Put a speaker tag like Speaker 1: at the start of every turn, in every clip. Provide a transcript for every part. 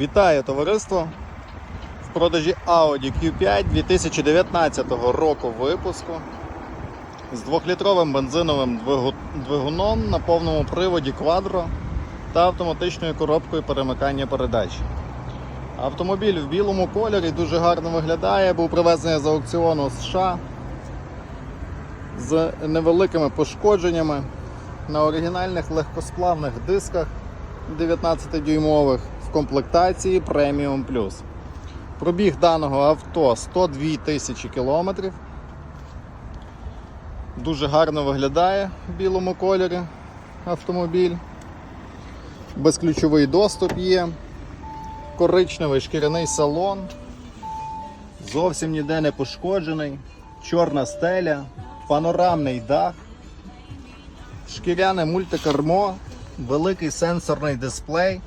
Speaker 1: Вітаю товариство! В продажі Audi Q5 2019 року випуску з 2-літровим бензиновим двигуном на повному приводі Quadro та автоматичною коробкою перемикання передач. Автомобіль в білому кольорі дуже гарно виглядає, був привезений з аукціону США з невеликими пошкодженнями на оригінальних легкосплавних дисках 19-дюймових в комплектації Premium Plus. Пробіг даного авто 102 тисячі кілометрів. Дуже гарно виглядає в білому кольорі автомобіль. Безключовий доступ є. Коричневий шкіряний салон. Зовсім ніде не пошкоджений. Чорна стеля, панорамний дах, шкіряне мультикермо, великий сенсорний дисплей,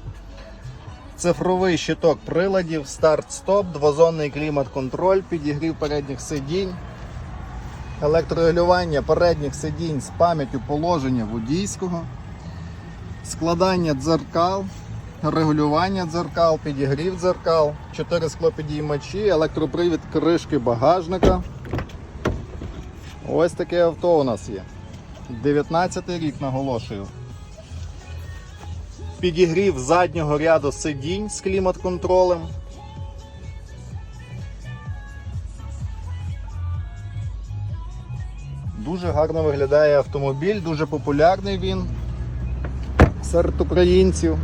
Speaker 1: цифровий щиток приладів, старт-стоп, двозонний клімат-контроль, підігрів передніх сидінь, електрорегулювання передніх сидінь з пам'яттю положення водійського, складання дзеркал, регулювання дзеркал, підігрів дзеркал, 4 склопідіймачі, електропривід кришки багажника. Ось таке авто у нас є. 19 рік наголошую. Підігрів заднього ряду сидінь з клімат-контролем. Дуже гарно виглядає автомобіль, дуже популярний він серед українців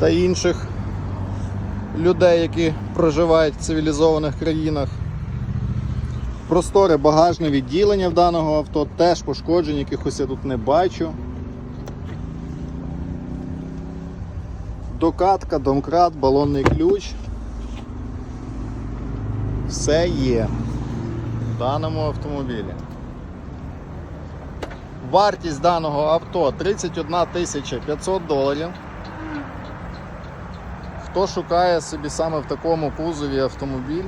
Speaker 1: та інших людей, які проживають в цивілізованих країнах. Просторе багажне відділення в даного авто, теж пошкоджень, якихось я тут не бачу. Докатка, домкрат, балонний ключ. Все є в даному автомобілі. Вартість даного авто 31 500 доларів. Хто шукає собі саме в такому кузові автомобіль?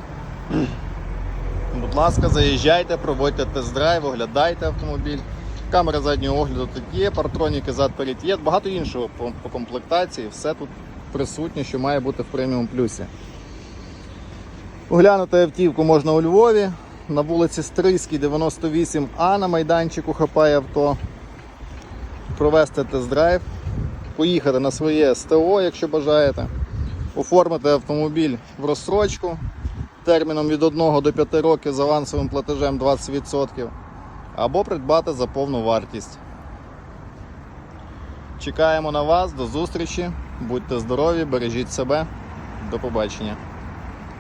Speaker 1: Будь ласка, заїжджайте, проводьте тест-драйв, оглядайте автомобіль. Камера заднього огляду тут є, партроніки зад перед є. Багато іншого по, по комплектації. Все тут присутнє, що має бути в преміум плюсі. Оглянути автівку можна у Львові. На вулиці Стрийській, 98А на майданчику хапає авто. Провести тест-драйв, поїхати на своє СТО, якщо бажаєте. Оформити автомобіль в розстрочку терміном від 1 до 5 років з авансовим платежем 20% або придбати за повну вартість. Чекаємо на вас, до зустрічі, будьте здорові, бережіть себе. До побачення.